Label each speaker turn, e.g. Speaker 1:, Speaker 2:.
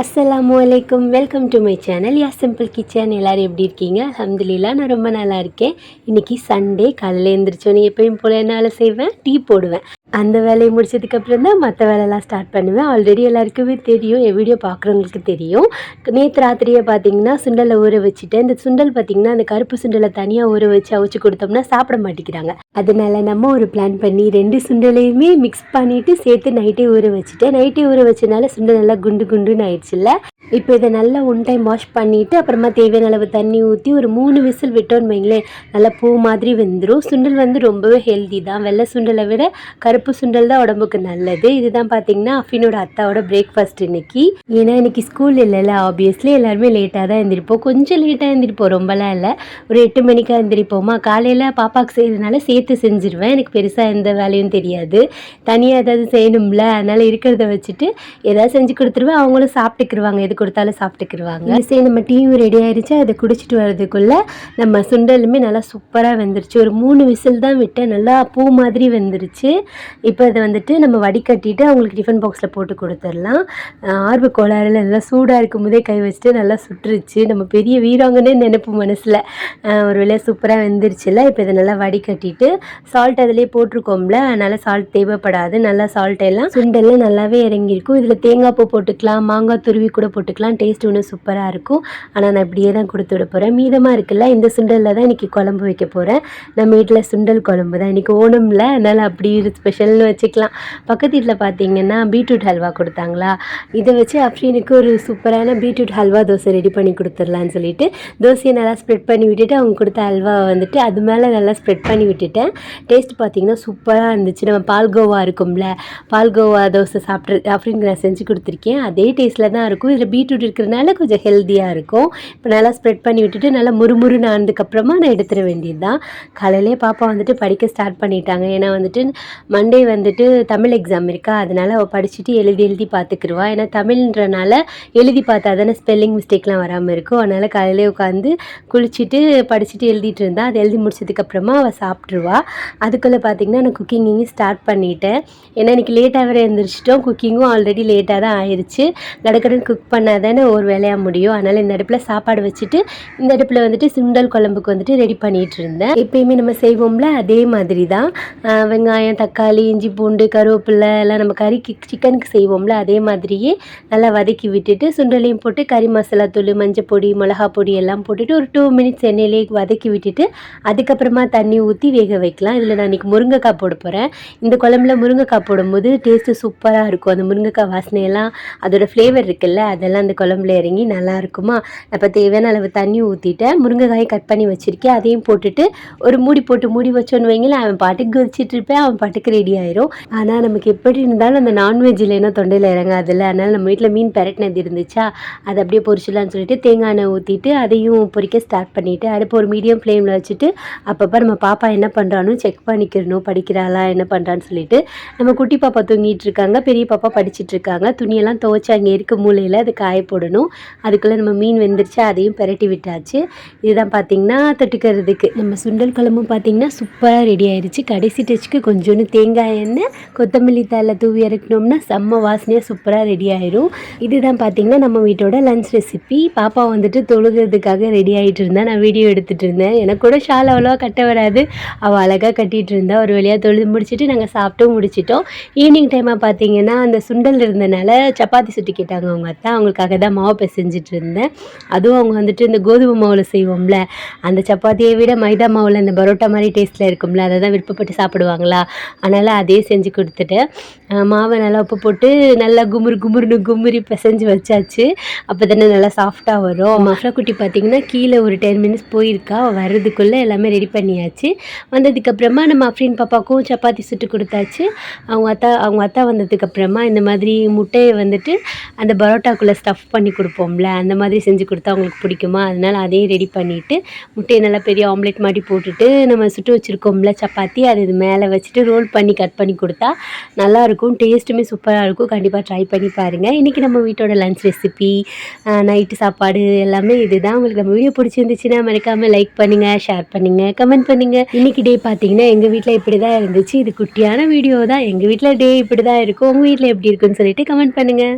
Speaker 1: அஸ்ஸலாமு அலைக்கும் welcome to my channel யா சிம்பிள் கிச்சன் எல்லோரும் எப்படி இருக்கீங்க? அல்ஹம்துலில்லா நான் ரொம்ப நல்லா இருக்கேன். இன்றைக்கி சண்டே காலையில் எழுந்திரிச்சோன்னே எப்பயும் போல் என்னால் செய்வேன் டீ போடுவேன். அந்த வேலையை முடிச்சதுக்கப்புறம் தான் மற்ற வேலையெல்லாம் ஸ்டார்ட் பண்ணுவேன். ஆல்ரெடி எல்லாருக்குமே தெரியும். என் வீடியோ பார்க்குறவங்களுக்கு தெரியும். நேற்று ராத்திரியே பார்த்தீங்கன்னா சுண்டலை ஊற வச்சுட்டேன். இந்த சுண்டல் பார்த்தீங்கன்னா அந்த கருப்பு சுண்டலை தனியாக ஊற வச்சு அவிச்சு கொடுத்தோம்னா சாப்பிட மாட்டேங்கிறாங்க. அதனால நம்ம ஒரு பிளான் பண்ணி ரெண்டு சுண்டலையுமே மிக்ஸ் பண்ணிவிட்டு சேர்த்து நைட்டே ஊற வச்சுட்டேன். நைட்டே ஊற வச்சனால சுண்டல் நல்லா குண்டு குண்டுன்னு ஆயிடுச்சுல்ல. இப்போ இதை நல்லா ஒன் டைம் வாஷ் பண்ணிவிட்டு அப்புறமா தேவையான அளவு தண்ணி ஊற்றி ஒரு மூணு விசில் விட்டோன்னு வைங்களேன். நல்லா பூ மாதிரி வெந்துடும் சுண்டல் வந்து ரொம்பவே ஹெல்தி தான். வெள்ளை சுண்டலை விட கருப்பு சுண்டல் தான் உடம்புக்கு நல்லது. இதுதான் பார்த்தீங்கன்னா அஃபினோட அத்தாவோட பிரேக்ஃபாஸ்ட் இன்னைக்கு. ஏன்னா இன்னைக்கு ஸ்கூல் இல்லைல்ல ஆப்வியஸ்லி எல்லாருமே லேட்டாக தான் எழுந்திருப்போம் கொஞ்சம் லேட்டாக எழுந்திருப்போம் ரொம்பலாம் இல்லை. ஒரு எட்டு மணிக்காக எழுந்திரிப்போமா காலையில் பாப்பாவுக்கு செய்கிறதுனால சேர்த்து செஞ்சுருவேன். எனக்கு பெருசாக எந்த வேலையும் தெரியாது. தனியாக ஏதாவது செய்யணும்ல அதனால் இருக்கிறத வச்சுட்டு ஏதாவது செஞ்சு கொடுத்துருவேன். அவங்களும் சாப்பிட்டுக்கிருவாங்க. எது கொடுத்தாலும் சாப்பிட்டுக்கிருவாங்க. சரி நம்ம டீயும் ரெடி ஆயிடுச்சு அதை குடிச்சிட்டு வர்றதுக்குள்ளே நம்ம சுண்டலுமே நல்லா சூப்பராக வெந்துருச்சு. ஒரு மூணு விசில் தான் விட்டேன். நல்லா பூ மாதிரி வெந்துருச்சு. இப்போ இதை வந்துட்டு நம்ம வடிகட்டிட்டு அவங்களுக்கு டிஃபன் பாக்ஸில் போட்டு கொடுத்துடலாம். ஆர்வ கோளாறுல நல்லா சூடாக இருக்கும் போதே கை வச்சுட்டு நல்லா சுட்டுருச்சு நம்ம பெரிய வீராங்கன்னே நினைப்பு மனசில் ஒரு வேலை சூப்பராக வெந்துருச்சுல இப்போ இதை நல்லா வடிகட்டிட்டு சால்ட் அதிலே போட்டிருக்கோம்ல அதனால் சால்ட் தேவைப்படாது. நல்லா சால்ட் எல்லாம் சுண்டெல்லாம் நல்லாவே இறங்கியிருக்கும். இதில் தேங்காய் பூ போட்டுக்கலாம் மாங்காய் துருவி கூட போட்டுக்கலாம். டேஸ்ட் ஒன்று சூப்பராக இருக்கும். ஆனால் நான் இப்படியே தான் கொடுத்து விட போகிறேன் மீதமாக இருக்குல்ல இந்த சுண்டலில் தான் இன்றைக்கி குழம்பு வைக்க போகிறேன் நம்ம வீட்டில் சுண்டல் குழம்பு தான். இன்றைக்கி ஓணம்ல அதனால் அப்படி ஸ்பெஷல் ஸ்பெஷல்னு வச்சுக்கலாம். பக்கத்து வீட்டில் பார்த்தீங்கன்னா பீட்ரூட் ஹல்வா கொடுத்தாங்களா? இதை வச்சு அப்ரீனுக்கு ஒரு சூப்பரான பீட்ரூட் ஹல்வா தோசை ரெடி பண்ணி கொடுத்துடலான்னு சொல்லிட்டு தோசையை நல்லா ஸ்ப்ரெட் பண்ணி விட்டுட்டு அவங்க கொடுத்த ஹல்வா வந்துட்டு அது மேலே நல்லா ஸ்ப்ரெட் பண்ணி விட்டுட்டேன். டேஸ்ட் பார்த்தீங்கன்னா சூப்பராக இருந்துச்சு. நம்ம பால்கோவா இருக்கும்ல பால்கோவா தோசை சாப்பிட்டு அஃப்ரீனுக்கு நான் செஞ்சு கொடுத்துருக்கேன். அதே டேஸ்ட்டில் தான் இருக்கும். இதில் பீட்ரூட் இருக்கிறதுனால கொஞ்சம் ஹெல்த்தியாக இருக்கும். இப்போ நல்லா ஸ்ப்ரெட் பண்ணி விட்டுட்டு நல்லா முறுமுறுன்னு ஆனதுக்கப்புறமா நான் எடுத்துட வேண்டியது தான் காலையிலே பாப்பா வந்துட்டு படிக்க ஸ்டார்ட் பண்ணிட்டாங்க. ஏன்னா வந்துட்டு மண்டே வந்துட்டு தமிழ் எக்ஸாம் இருக்கா? அதனால் அவள் படிச்சுட்டு எழுதி எழுதி பார்த்துக்குருவா ஏன்னா தமிழ்ன்றனால எழுதி பார்த்தா தானே ஸ்பெல்லிங் மிஸ்டேக்லாம் வராமல் இருக்கும். அதனால் காலையிலே உட்காந்து குளிச்சுட்டு படிச்சுட்டு எழுதிட்டு இருந்தா அது எழுதி முடிச்சதுக்கப்புறமா அவள் சாப்பிட்ருவா அதுக்குள்ளே பார்த்தீங்கன்னா நான் குக்கிங்கையும் ஸ்டார்ட் பண்ணிட்டேன். ஏன்னா இன்றைக்கி லேட்டாக வேறு எழுந்திரிச்சிட்டோம் குக்கிங்கும் ஆல்ரெடி லேட்டாக தான் ஆயிடுச்சு கடற்கடன் குக் பண்ணால் தானே ஒரு வேலையாக முடியும். அதனால் இந்த அடுப்பில் சாப்பாடு வச்சுட்டு இந்த அடுப்பில் வந்துட்டு சுண்டல் குழம்புக்கு வந்துட்டு ரெடி பண்ணிகிட்டு இருந்தேன். எப்பயுமே நம்ம செய்வோம்ல அதே மாதிரி தான் வெங்காயம் தக்காளி இஞ்சி பூண்டு கருவேப்பிலை எல்லாம் நம்ம கறிக்கு சிக்கனுக்கு செய்வோம்ல அதே மாதிரியே நல்லா வதக்கி விட்டுட்டு சுண்டலையும் போட்டு கறி மசாலா தூள் மஞ்சள் பொடி மிளகா பொடி எல்லாம் போட்டுட்டு ஒரு டூ மினிட்ஸ் எண்ணெயிலே வதக்கி விட்டுட்டு அதுக்கப்புறமா தண்ணி ஊற்றி வேக வைக்கலாம். இதில் நான் இன்றைக்கி முருங்கைக்காய் போட போகிறேன் இந்த குழம்புல முருங்கைக்காய் போடும்போது டேஸ்ட்டு சூப்பராக இருக்கும். அந்த முருங்கைக்காய் வாசனையெல்லாம் அதோட ஃப்ளேவர் இருக்குல்ல அதெல்லாம் அந்த குழம்புல இறங்கி நல்லா இருக்குமா? அப்போ தேவையான அளவு தண்ணி ஊற்றிட்டேன் முருங்கைக்காயை கட் பண்ணி வச்சுருக்கேன். அதையும் போட்டுட்டு ஒரு மூடி போட்டு மூடி வச்சோன்னு வைங்களேன் அவன் பாட்டுக்கு குதிச்சிட்டு இருப்பேன் அவன் பாட்டுக்கு ரெடி ரெடி ஆயிரும் ஆனால் நமக்கு எப்படி இருந்தாலும் அந்த நான்வெஜ் இல்லைன்னா தொண்டையில் இறங்காதுல்ல. அதனால் நம்ம வீட்டில் மீன் பெரட்டினது இருந்துச்சா அதை அப்படியே பொரிச்சிடலான்னு சொல்லிட்டு தேங்காய் எண்ணெய் ஊற்றிட்டு அதையும் பொரிக்க ஸ்டார்ட் பண்ணிவிட்டு அடுப்பு ஒரு மீடியம் ஃப்ளேமில் வச்சுட்டு அப்பப்போ நம்ம பாப்பா என்ன பண்ணுறான்னு செக் பண்ணிக்கிறணும். படிக்கிறாளா என்ன பண்ணுறான்னு சொல்லிட்டு நம்ம குட்டி பாப்பா தூங்கிட்டு இருக்காங்க பெரிய பாப்பா படிச்சுட்டு இருக்காங்க. துணியெல்லாம் துவைச்சி அங்கே இருக்க மூலையில் அது காய போடணும். அதுக்குள்ளே நம்ம மீன் வெந்துருச்சு அதையும் பெரட்டி விட்டாச்சு. இதுதான் பார்த்தீங்கன்னா தொட்டுக்கிறதுக்கு. நம்ம சுண்டல் குழம்பும் பார்த்தீங்கன்னா சூப்பராக ரெடி ஆயிடுச்சு கடைசி டச்சுக்கு கொஞ்சோண்டு தேங்காய் எண்ணெய் கொத்தமல்லி தலை தூவி இறக்கணும்னா செம்ம வாசனையாக சூப்பராக ரெடி ஆயிரும். இதுதான் பார்த்தீங்கன்னா நம்ம வீட்டோட லஞ்ச் ரெசிபி பாப்பா வந்துட்டு தொழுகிறதுக்காக ரெடி ஆகிட்டு இருந்தா நான் வீடியோ எடுத்துகிட்டு இருந்தேன். எனக்கு கூட ஷால் அவ்வளோவா கட்ட வராது. அவள் அழகாக கட்டிகிட்டு இருந்தா ஒரு வழியாக தொழுது முடிச்சுட்டு நாங்கள் சாப்பிட்டும் முடிச்சிட்டோம். ஈவினிங் டைமாக பார்த்தீங்கன்னா அந்த சுண்டல் இருந்தனால சப்பாத்தி சுட்டி கேட்டாங்க அவங்க அத்தா. அவங்களுக்காக தான் மாவு பிசைஞ்சிட்டு இருந்தேன். அதுவும் அவங்க வந்துட்டு இந்த கோதுமை மாவில் செய்வோம்ல அந்த சப்பாத்தியை விட மைதா மாவில் இந்த பரோட்டா மாதிரி டேஸ்ட்டில் இருக்கும்ல அதை தான் விருப்பப்பட்டு சாப்பிடுவாங்களா? அதனால் அதே செஞ்சு கொடுத்துட்டேன். மாவை நல்லா உப்பு போட்டு நல்லா குமுறு குமுறுன்னு குமுறி பிசைஞ்சு வச்சாச்சு. அப்போ தானே நல்லா சாஃப்டாக வரும். மஃப்ரா குட்டி பார்த்தீங்கன்னா கீழே ஒரு டென் மினிட்ஸ் போயிருக்கா. வர்றதுக்குள்ளே எல்லாமே ரெடி பண்ணியாச்சு. வந்ததுக்கப்புறமா நம்ம அஃப்ரீன் பாப்பாவுக்கும் சப்பாத்தி சுட்டு கொடுத்தாச்சு. அவங்க அத்தா அவங்க அத்தா வந்ததுக்கப்புறமா இந்த மாதிரி முட்டையை வந்துட்டு அந்த பரோட்டாக்குள்ளே ஸ்டஃப் பண்ணி கொடுப்போம்ல அந்த மாதிரி செஞ்சு கொடுத்தா அவங்களுக்கு பிடிக்குமா? அதனால் அதையும் ரெடி பண்ணிவிட்டு முட்டையை நல்லா பெரிய ஆம்லெட் மாதிரி போட்டுட்டு நம்ம சுட்டு வச்சுருக்கோம்ல சப்பாத்தி அது இது மேலே வச்சுட்டு ரோல் பண்ணி கட் பண்ணி கொடுத்தா நல்லாயிருக்கும் டேஸ்ட்டுமே சூப்பராக இருக்கும் கண்டிப்பாக ட்ரை பண்ணி பாருங்கள் இன்றைக்கி நம்ம வீட்டோட லன்ச் ரெசிபி நைட்டு சாப்பாடு எல்லாமே இதுதான். உங்களுக்கு நம்ம வீடியோ பிடிச்சிருந்துச்சுன்னா மறக்காமல் லைக் பண்ணுங்கள் ஷேர் பண்ணுங்கள் கமெண்ட் பண்ணுங்கள் இன்றைக்கி டே பார்த்தீங்கன்னா எங்கள் வீட்டில் இப்படி தான் இருந்துச்சு. இது குட்டியான வீடியோ தான். எங்கள் வீட்டில் டே இப்படி தான் இருக்கும். உங்கள் வீட்டில் எப்படி இருக்குன்னு சொல்லிட்டு கமெண்ட் பண்ணுங்கள்